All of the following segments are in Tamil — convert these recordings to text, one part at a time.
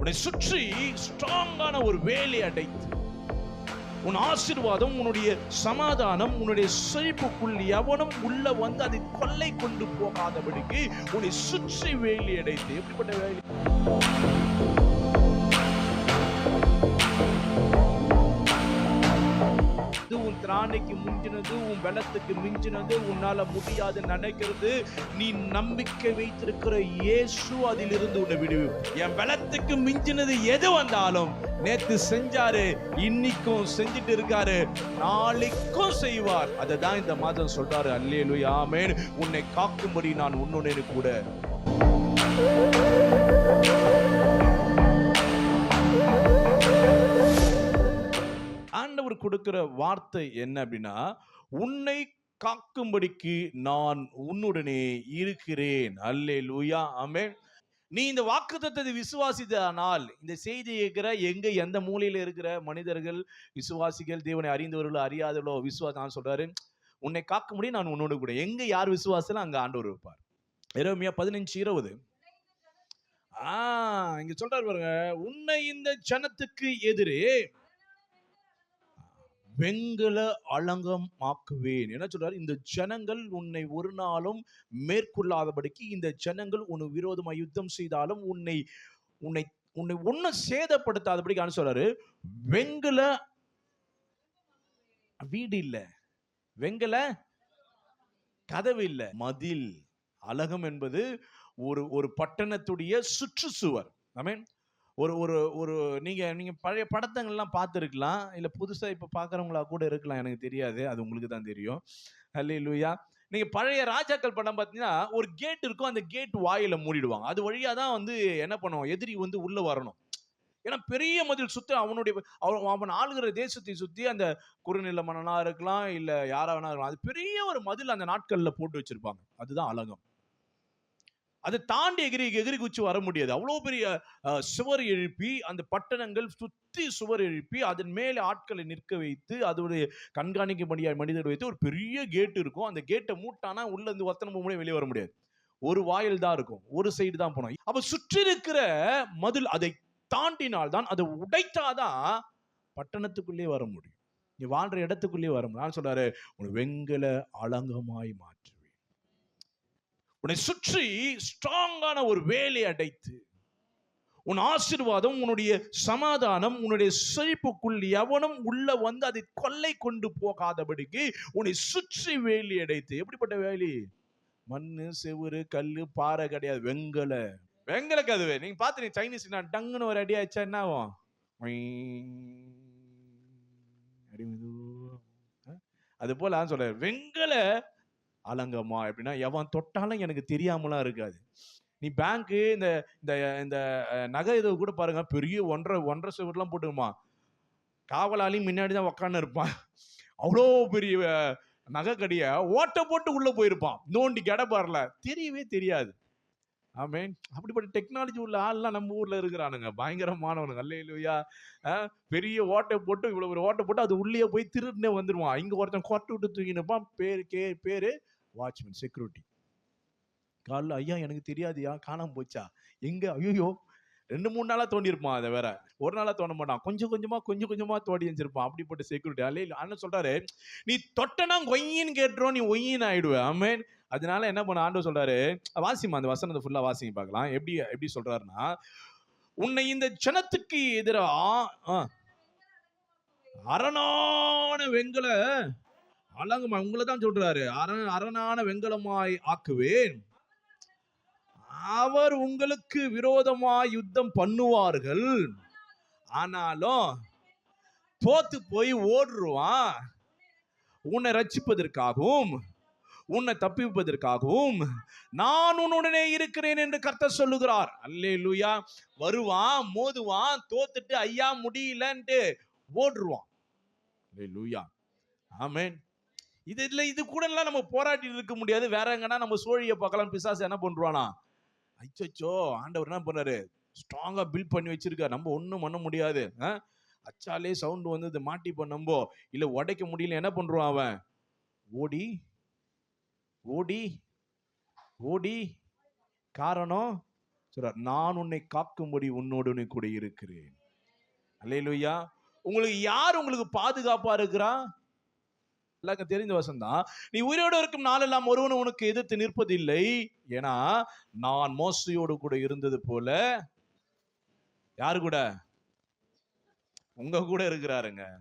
உன்னை சுற்றி ஸ்ட்ராங்கான ஒரு வேலை அடைத்து உன் ஆசீர்வாதம் உன்னுடைய சமாதானம் உன்னுடைய செழிப்புக்குள் எவனும் உள்ள வந்து அதை கொள்ளை கொண்டு போகாதபடிக்கு உன்னை சுற்றி வேலி அடைத்து எப்படிப்பட்ட வேலி? உன் திராணிக்கு மிஞ்சினது உன் பலத்துக்கு மிஞ்சினது உன்னால முடியாது நினைக்கிறது நீ நம்பிக்கை வைத்திருக்கிற இயேசு அதிலிருந்து உன்னை விடுவி என் பலத்துக்கு மிஞ்சினது எது வந்தாலும் நேத்து செஞ்சாரு இன்னைக்கும் செஞ்சுட்டு இருக்காரு நாளைக்கும் செய்வார். அதை தான் இந்த மாதம் சொல்றாரு அல்லேலு யாமேன் உன்னை காக்கும்படி நான் உன்னுடனே கூட. ஆண்டவர் கொடுக்கிற வார்த்தை என்ன அப்படின்னா உன்னை காக்கும்படிக்கு நான் உன்னுடனே இருக்கிறேன். அல்லே லூயா ஆமென். நீ இந்த வாக்குத்தத்தத்தை விசுவாசித்தானால் இந்த செய்தி இருக்கிற எங்க எந்த மூலையில இருக்கிற மனிதர்கள் விசுவாசிகள் தேவனை அறிந்தவர்களோ அறியாதவர்களோ விசுவாசம் நான் சொல்றாரு உன்னை காக்கும்படி நான் உன்னோடு கூட. எங்க யார் விசுவாசம் அங்க ஆண்டவர் இருப்பார். இரவுமையா பதினஞ்சு இருபது. ஆ இங்க சொல்றாரு பாருங்க உன்னை இந்த ஜனத்துக்கு எதிரே வெங்கல அலங்கம் ஆக்குவேன் என்ன சொல்றாரு? இந்த ஜனங்கள் உன்னை ஒரு நாளும் மேற்கொள்ளாதபடிக்கு இந்த ஜனங்கள் உன் விரோதமாக யுத்தம் செய்தாலும் உன்னை உன்னை உன்னை ஒன்றும் சேதப்படுத்தாதபடிக்கு ஆண்டு சொல்றாரு? வெங்கல வீடு இல்லை. வெங்கல கதவு இல்லை. மதில். அலகம் என்பது ஒரு ஒரு பட்டணத்துடைய சுற்றுச்சுவர். ஐ மீன் ஒரு ஒரு ஒரு நீங்கள் நீங்கள் பழைய படத்தங்கள்லாம் பார்த்துருக்கலாம். இல்லை புதுசாக இப்போ பார்க்குறவங்களா கூட இருக்கலாம் எனக்கு தெரியாது. அது உங்களுக்கு தான் தெரியும். அல்லி லூயா நீங்கள் பழைய ராஜாக்கள் படம் பார்த்தீங்கன்னா ஒரு கேட் இருக்கும். அந்த கேட் வாயில் மூடிடுவாங்க. அது வழியாக தான் வந்து என்ன பண்ணுவோம் எதிரி வந்து உள்ளே வரணும். ஏன்னா பெரிய மதில் சுற்றி அவனுடைய அவன் அவன் ஆளுகிற தேசத்தை சுற்றி அந்த குறுநில மன்னனாக இருக்கலாம் இல்லை யாராக வேணா இருக்கலாம். அது பெரிய ஒரு மதில் அந்த நாட்களில் போட்டு வச்சுருப்பாங்க. அதுதான் அழகம். அதை தாண்டி எகிரி எகிரி குச்சி வர முடியாது. அவ்வளோ பெரிய சுவர் எழுப்பி அந்த பட்டணங்கள் சுற்றி சுவர் எழுப்பி அதன் மேலே ஆட்களை நிற்க வைத்து அதோடைய கண்காணிக்கும்படியா மனிதர்கள் வைத்து ஒரு பெரிய கேட் இருக்கும். அந்த கேட்டை மூட்டானா உள்ள இருந்து ஒத்தனை போக முடியும் வெளியே வர முடியாது. ஒரு வாயில் தான் இருக்கும். ஒரு சைடு தான் போனோம். அப்போ சுற்றி இருக்கிற மதில் அதை தாண்டினால் தான் அதை உடைத்தாதான் பட்டணத்துக்குள்ளே வர முடியும். நீ வாழ்ற இடத்துக்குள்ளே வர முடியும். நான் சொல்றாரு உன் வெங்கல அலங்கமாய் மாற்று. உன்னை சுற்றி ஸ்ட்ராங்கான ஒரு வேலை அடைத்து உன் ஆசீர்வாதம் உன்னுடைய சமாதானம் உன்னுடைய செழிப்புக்குள் எவனும் உள்ள வந்து அதை கொள்ளை கொண்டு போகாதபடிக்கு உன்னை சுற்றி வேலி அடைத்து. எப்படிப்பட்ட வேலி? மண்ணு செவுரு கல்லு பாறை கிடையாது. வெங்கல. வெங்கல கதவு. நீங்க பாத்து நீ சைனீஸ் நான் டங்குன்னு ஒரு அடி ஆச்சா என்ன ஆகும்? அது போல நான் வெங்கல அலங்கமா எப்படின்னா எவன் தொட்டாலும் எனக்கு தெரியாமலாம் இருக்காது. நீ பேங்க்கு இந்த இந்த இந்த நகை இது கூட பாருங்க பெரிய ஒன்றரை ஒன்றரை சுவர்லாம் போட்டுக்குமா? காவலாளி முன்னாடி தான் உக்காந்து இருப்பான். அவ்வளோ பெரிய நகை கடிய ஓட்டை போட்டு உள்ளே போயிருப்பான். நோண்டி கடப்பார்ல தெரியவே தெரியாது. ஆமே அப்படிப்பட்ட டெக்னாலஜி உள்ள ஆள்லாம் நம்ம ஊர்ல இருக்கிறானுங்க. பயங்கரமானவனுங்க. அல்லையா பெரிய ஓட்டை போட்டு இவ்வளவு ஒரு ஓட்டை போட்டு அது உள்ளே போய் திருடுனே வந்துடுவான் இங்க ஒருத்தன் கொட்டை விட்டு தூக்கினுப்பான் பேரு கே பேரு வாட்ச்மேன் செக்யூரிட்டி காலைல ஐயா எனக்கு தெரியாதுயா காணாமல் போச்சா? எங்கே? ஐயோ ரெண்டு மூணு நாளாக தோண்டியிருப்பான் அதை வேற. ஒரு நாளாக தோண்ட மாட்டான். கொஞ்சம் கொஞ்சமாக கொஞ்சம் கொஞ்சமாக தோடி வச்சிருப்பான் அப்படிப்பட்ட செக்யூரிட்டி அல்ல அண்ணன் சொல்கிறாரு நீ தொட்டனா கொய்யின்னு கேட்டுரும் நீ ஒய்யின்னு ஆயிடுவ. ஆமேன். அதனால என்ன பண்ண ஆண்டு சொல்கிறாரு வாசிமா அந்த வசனத்தை ஃபுல்லாக வாசிங்க பார்க்கலாம். எப்படி எப்படி சொல்கிறாருன்னா உன்னை இந்த ஜனத்துக்கு எதிராக ஆ, அரணான வெங்கல அழகுமா உங்களை தான் சொல்றாரு. அரண் அரணான வெங்கலமாய் ஆக்குவேன். அவர் உங்களுக்கு விரோதமாய் யுத்தம் பண்ணுவார்கள். ஆனாலும் தோத்து போய் ஓடுருவான் உன்னை ரட்சிப்பதற்காகவும் உன்னை தப்பிப்பதற்காகவும் நான் உன்னுடனே இருக்கிறேன் என்று கர்த்த சொல்லுகிறார். அல்லே லூயா வருவான் மோதுவான் தோத்துட்டு ஐயா முடியலன்ட்டு ஓடுருவான் அல்லேலூயா. ஆமேன். இது இல்லை இது கூட எல்லாம் நம்ம போராட்டி இருக்க முடியாது. வேற எங்கன்னா நம்ம சோழியை பார்க்கலாம். பிசாசு என்ன பண்ணுறானா அச்சோ ஆண்டவர் என்ன பண்ணாரு? ஸ்ட்ராங்காக பில்ட் பண்ணி வச்சிருக்கா நம்ம ஒன்றும் பண்ண முடியாது. ஆ? அச்சாலே சவுண்டு வந்து இதை மாட்டி பண்ணம்போ இல்லை உடைக்க முடியல என்ன பண்ணுறான் அவன்? ஓடி ஓடி ஓடி. காரணம் சொல்ற நான் உன்னை காக்கும்படி உன்னோடு உன்னை கூட இருக்கிறேன். அல்லேலூயா. உங்களுக்கு யார் உங்களுக்கு பாதுகாப்பா இருக்கிறா? எல்லாருக்கும் தெரிந்த வசந்தான். நீ உயிரோடு இருக்கும் நாளெல்லாம் ஒருவனும் உனக்கு எதிர்த்து நிற்பதில்லை. ஏன்னா நான் மோசையோடு கூட இருந்தது போல யாரு கூட? உங்க கூட இருக்கிறாருங்க.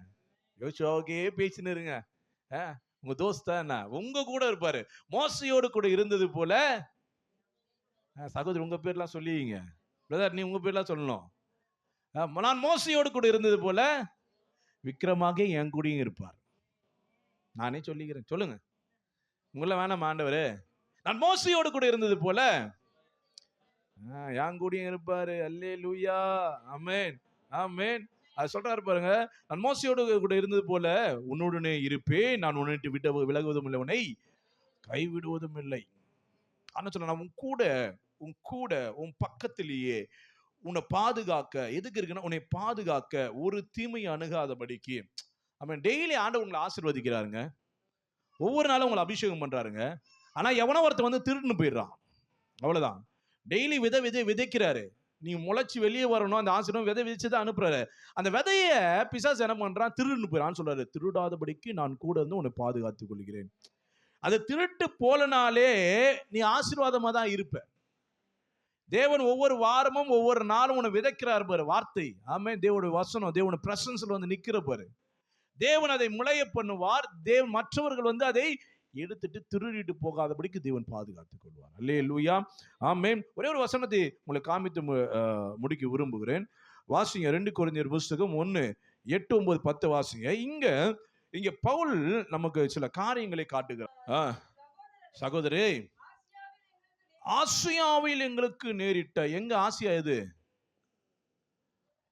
யோசிச்சு ஓகே பேசின்னு இருங்க. ஆ, உங்க தோஸ்தா என்ன? உங்க கூட இருப்பாரு. மோசையோடு கூட இருந்தது போல ஆ, சகோதரி உங்க பேர்லாம் சொல்லிங்க பிரதர் நீ உங்க பேர்லாம் சொல்லணும். ஆ, நான் மோசையோடு கூட இருந்தது போல விக்ரமாக என் கூடயும் இருப்பார். நானே சொல்லிக்கிறேன். சொல்லுங்க. உங்களை வேணாம் ஆண்டவரே. நான் மோசையோடு கூட இருந்தது போல. ஆ, என் கூடயும் இருப்பாரு. அல்லே லூயா அமேன் ஆமேன். அது சொல்றாரு பாருங்க. நான் மோசையோடு கூட இருந்தது போல உன்னுடனே இருப்பேன். நான் உன்னை விட்டு விலகுவதும் இல்லை. உன்னை கைவிடுவதும் இல்லை. ஆனா சொல்ல நான் உன் கூட உன் கூட உன் பக்கத்திலேயே உன்னை பாதுகாக்க எதுக்கு இருக்குன்னா உன்னை பாதுகாக்க ஒரு தீமை அணுகாதபடிக்கு அவன் டெய்லி ஆண்டவர் உங்களை ஆசீர்வதிக்கிறாருங்க. ஒவ்வொரு நாளும் உங்களை அபிஷேகம் பண்ணுறாருங்க ஆனால் எவனோ ஒருத்தன் வந்து திருடுன்னு போயிடுறான். அவ்வளோதான் டெய்லி விதை விதை விதைக்கிறாரு. நீ முளைச்சி வெளியே வரணும் அந்த ஆசிரியம் விதை விதைச்சு தான் அனுப்புறாரு. அந்த விதைய பிசாஸ் என்ன பண்ணுறான் திருடுன்னு போயிடான்னு சொல்றாரு. திருடாதபடிக்கு நான் கூட வந்து உன்னை பாதுகாத்துக் கொள்கிறேன். அது திருட்டு போலனாலே நீ ஆசீர்வாதமாக தான் இருப்ப. தேவன் ஒவ்வொரு வாரமும் ஒவ்வொரு நாளும் உன்னை விதைக்கிறார் பாரு வார்த்தை. ஆமே தேவனுடைய வசனம் தேவனுடைய பிரசன்ஸில் வந்து நிற்கிற பாரு. தேவன் அதை முளைய பண்ணுவார். தேவன் மற்றவர்கள் வந்து அதை எடுத்துட்டு திருடிட்டு போகாதபடிக்கு தேவன் பாதுகாத்துக் கொள்வார். அல்லே லூயா ஆமே ஒரே ஒரு வசனத்தை உங்களை காமித்து மு- முடிக்க விரும்புகிறேன். வாசிங்க ரெண்டு குறைஞ்சர் புஸ்தகம் ஒன்று எட்டு ஒன்பது பத்து வாசிங்க. இங்க இங்க பவுல் நமக்கு சில காரியங்களை காட்டுகிறார். ஆ, சகோதரி ஆசியாவில் எங்களுக்கு நேரிட்ட எங்க ஆசியா இது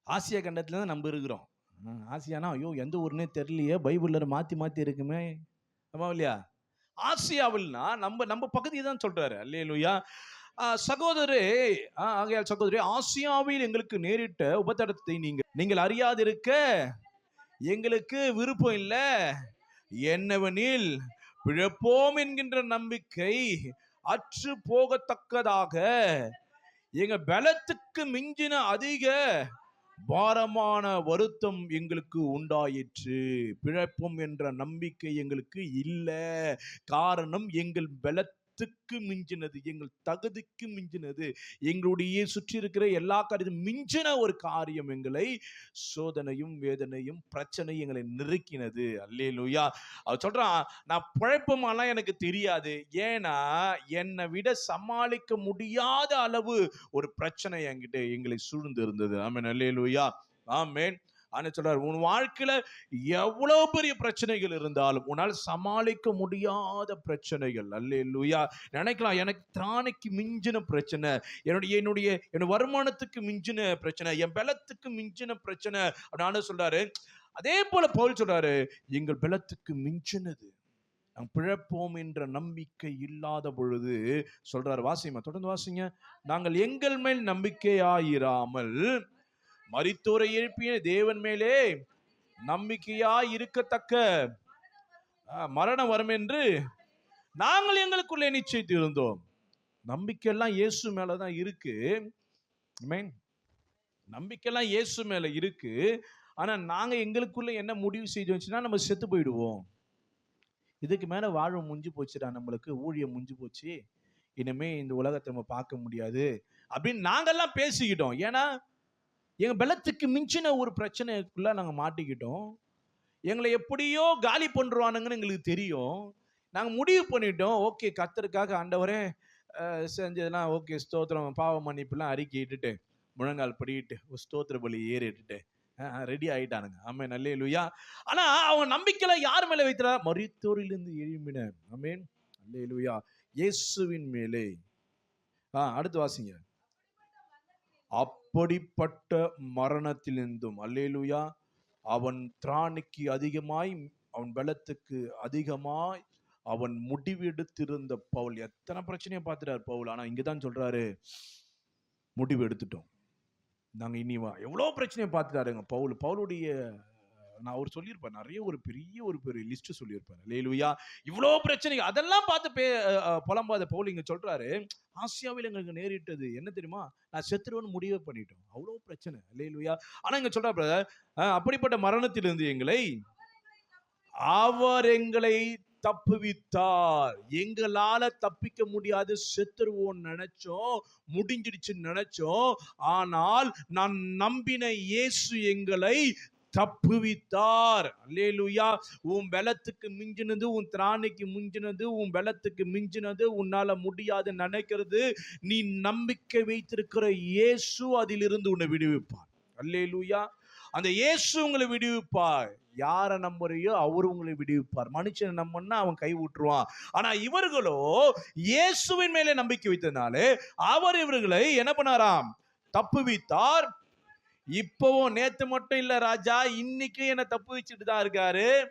ஆசியா கண்டத்துல தான் நம்ம இருக்கிறோம். ஆசியானா? ஐயோ எந்த ஊர்னே தெரியலையே. பைபிளில் மாற்றி மாற்றி இருக்குமே. ஆமாம் இல்லையா? ஆசியாவில்னா நம்ம நம்ம பகுதியை தான் சொல்கிறாரு அல்லையே லூயா சகோதரே ஆ, ஆகையால் சகோதரி ஆசியாவில் எங்களுக்கு நேரிட்ட உபத்தடத்தை நீங்கள் நீங்கள் அறியாதிருக்க எங்களுக்கு விருப்பம் இல்லை. என்னவெனில் பிழப்போம் என்கின்ற நம்பிக்கை அற்று போகத்தக்கதாக எங்க பலத்துக்கு மிஞ்சின அதிக பாரமான வருத்தம் எங்களுக்கு உண்டாயிற்று. பிழப்பம் என்ற நம்பிக்கை எங்களுக்கு இல்லை. காரணம் எங்கள் பலத்துக்கு மிஞ்சினது எங்கள் தகுதிக்கு மிஞ்சினது எங்களுடைய சுற்றி இருக்கிற எல்லா காரியத்தையும் மிஞ்சின ஒரு காரியம் எங்களை சோதனையும் வேதனையும் பிரச்சனையும் எங்களை நெருக்கினது. அல்லே லூயா அவர் சொல்றான் நான் பிழைப்பமாலாம் எனக்கு தெரியாது. ஏன்னா என்னை விட சமாளிக்க முடியாத அளவு ஒரு பிரச்சனை என்கிட்ட எங்களை சூழ்ந்து இருந்தது ஆமேன் அல்லே லூயா ஆமேன். ஆனால் சொல்றார் உன் வாழ்க்கையில எவ்வளவு பெரிய பிரச்சனைகள் இருந்தாலும் உன்னால் சமாளிக்க முடியாத பிரச்சனைகள். அல்லேலூயா. நினைக்கலாம் எனக்கு திராணிக்கு மிஞ்சின பிரச்சனை என்னுடைய என்னுடைய என்னோட வருமானத்துக்கு மிஞ்சின பிரச்சனை என் பலத்துக்கு மிஞ்சின பிரச்சனை. அப்படின்னு சொல்றாரு. அதே போல பவுல் சொல்றாரு எங்கள் பலத்துக்கு மிஞ்சினது நாங்கள் பிழப்போம் என்ற நம்பிக்கை இல்லாத பொழுது சொல்றாரு. வாசிமா தொடர்ந்து வாசிங்க. நாங்கள் எங்கள் மேல் நம்பிக்கையாயிராமல் மரித்தோரை எழுப்பிய தேவன் மேலே நம்பிக்கையா இருக்கத்தக்க மரணம் வரும் என்று நாங்கள் எங்களுக்குள்ளே நிச்சயித்து இருந்தோம் நம்பிக்கையெல்லாம் இயேசு மேலதான் இருக்கு. மீன் நம்பிக்கையெல்லாம் இயேசு மேல இருக்கு. ஆனா நாங்க எங்களுக்குள்ள என்ன முடிவு செய்து வச்சுன்னா நம்ம செத்து போயிடுவோம். இதுக்கு மேல வாழ்வு முடிஞ்சு போச்சுடா நம்மளுக்கு ஊழியம் முடிஞ்சு போச்சு. இனிமே இந்த உலகத்தை நம்ம பார்க்க முடியாது. அப்படின்னு நாங்கெல்லாம் பேசிக்கிட்டோம். ஏன்னா எங்கள் பலத்துக்கு மிஞ்சின ஒரு பிரச்சனைக்குள்ளே நாங்கள் மாட்டிக்கிட்டோம். எங்களை எப்படியோ காலி பண்ணுறானுங்கன்னு எங்களுக்கு தெரியும். நாங்கள் முடிவு பண்ணிட்டோம். ஓகே கத்தருக்காக ஆண்டவரே செஞ்சதுலாம் ஓகே ஸ்தோத்திரம் பாவ மன்னிப்புலாம் அறிக்கையிட்டுட்டு முழங்கால் படிக்கிட்டு ஒரு ஸ்தோத்திர பலி ஏறிட்டுட்டு ரெடி ஆகிட்டானுங்க ஆமே நல்லே லுயா ஆனால் அவன் நம்பிக்கையில் யார் மேலே வைத்தா? மருத்துவரிலிருந்து எழும்பின. ஆமேன் அல்லே லுயா இயேசுவின் மேலே. ஆ அடுத்து வாசிங்க. அப்படிப்பட்ட மரணத்திலிருந்தும் அல்லேலுயா அவன் திராணிக்கு அதிகமாய் அவன் பலத்துக்கு அதிகமாய் அவன் முடிவெடுத்திருந்த பவுல். எத்தனை பிரச்சனையை பார்த்துட்டார் பவுல்? ஆனால் இங்கே தான் சொல்கிறாரு முடிவு எடுத்துட்டோம். நாங்கள் இனி வா. எவ்வளோ பிரச்சனையை பார்த்துட்டாருங்க பவுல். பவுலுடைய நான் அவர் சொல்லியிருப்பார் நிறைய ஒரு பெரிய ஒரு பெரிய லிஸ்ட் சொல்லியிருப்பார் லேலுயா இவ்வளோ பிரச்சனை அதெல்லாம் பார்த்து பே புலம்பாத பவுல் இங்க சொல்றாரு ஆசியாவில் எங்களுக்கு நேரிட்டது. என்ன தெரியுமா? நான் செத்துருவேன்னு முடிவே பண்ணிட்டோம். அவ்வளோ பிரச்சனை. லேலுயா ஆனா இங்க சொல்றா பிரதர் அப்படிப்பட்ட மரணத்திலிருந்து எங்களை அவர் எங்களை தப்புவித்தார். எங்களால தப்பிக்க முடியாது. செத்துருவோம் நினைச்சோம். முடிஞ்சிடுச்சுன்னு நினைச்சோம். ஆனால் நான் நம்பின இயேசு எங்களை தப்புவித்தார். அல்லேலுயா. உன் பலத்துக்கு மிஞ்சினது உன் திராணிக்கு மிஞ்சினது உன் பலத்துக்கு மிஞ்சினது உன்னால முடியாது நினைக்கிறது. நீ நம்பிக்கை வைத்திருக்கிற இயேசு அதிலிருந்து உன்னை விடுவிப்பார். அல்லேலுயா. அந்த இயேசு உங்களை விடுவிப்பார். யாரை நம்புறையோ அவர் உங்களை விடுவிப்பார். மனுஷனை நம்பன்னா அவன் கை விட்டுருவான் ஆனா இவர்களோ இயேசுவின் மேலே நம்பிக்கை வைத்ததுனாலே அவர் இவர்களை என்ன பண்ணாராம்? தப்புவித்தார். இப்பவும் நேத்து மட்டும் இல்ல ராஜா இன்னைக்கும் என்ன தப்பு வச்சுட்டு தான் இருக்காரு.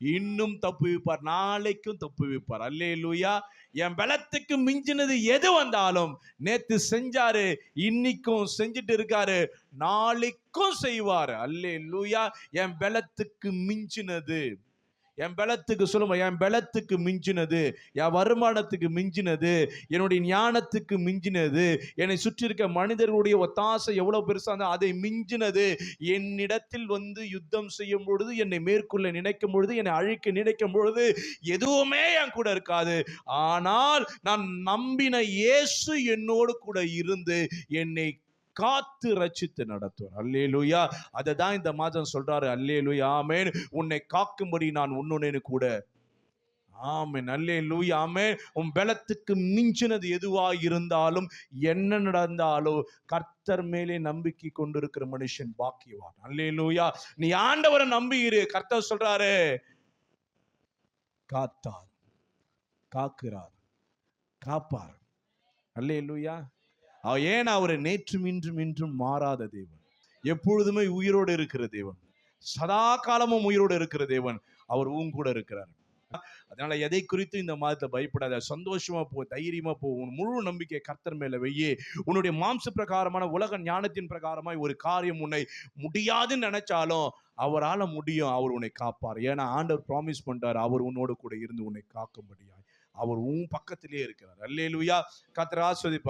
இன்னும் தப்பு வைப்பார் நாளைக்கும் தப்பு வைப்பார். அல்லே லூயா என் பலத்துக்கு மிஞ்சினது எது வந்தாலும் நேத்து செஞ்சாரு இன்னைக்கும் செஞ்சுட்டு இருக்காரு நாளைக்கும் செய்வார். அல்லே லூயா என் பலத்துக்கு மிஞ்சினது என் பலத்துக்கு சொல்லுமா என் பலத்துக்கு மிஞ்சினது என் வருமானத்துக்கு மிஞ்சினது என்னுடைய ஞானத்துக்கு மிஞ்சினது என்னை சுற்றி இருக்க மனிதர்களுடைய ஒத்தாசை எவ்வளவு பெருசா இருந்தால் அதை மிஞ்சினது. என்னிடத்தில் வந்து யுத்தம் செய்யும் பொழுது என்னை மேற்கொள்ள நினைக்கும் பொழுது என்னை அழிக்க நினைக்கும் பொழுது எதுவுமே என் கூட இருக்காது. ஆனால் நான் நம்பின இயேசு என்னோடு கூட இருந்து என்னை காத்து ரச்சித்து நடத்துவார். அல்லேலூயா. அதை தான் இந்த மாதம் சொல்றாரு அல்லேலூயா ஆமேன். உன்னை காக்கும்படி நான் உன்னுடனே கூட. ஆமென். அல்லேலூயா ஆமென். உன் பலத்துக்கு மிஞ்சினது எதுவா இருந்தாலும் என்ன நடந்தாலும் கர்த்தர் மேலே நம்பிக்கை கொண்டிருக்கிற மனுஷன் பாக்கியவான். அல்லேலூயா. நீ ஆண்டவரை நம்புகிறே. கர்த்தர் சொல்றாரு காத்தார் காக்கிறார் காப்பார். அல்லே லூயா ஏன் அவர் நேற்றும் இன்றும் இன்றும் மாறாத தேவன். எப்பொழுதுமே உயிரோடு இருக்கிற தேவன். சதா காலமும் உயிரோடு இருக்கிற தேவன். அவர் உன் கூட இருக்கிறார். அதனால எதை குறித்து இந்த மாதத்தை பயப்படாத. சந்தோஷமா போ தைரியமா போ. உன் முழு நம்பிக்கை கர்த்தர் மேல வையே. உன்னுடைய மாம்ச பிரகாரமான உலக ஞானத்தின் பிரகாரமாய் ஒரு காரியம் உன்னை முடியாதுன்னு நினைச்சாலும் அவரால முடியும். அவர் உன்னை காப்பார். ஏன்னா ஆண்டவர் ப்ராமிஸ் பண்றாரு. அவர் உன்னோடு கூட இருந்து உன்னை காக்க முடியாது அவர் உன் பக்கத்திலே இருக்கிறார். அல்லேலுயா. கத்திர ஆஸ்வதிப்பார்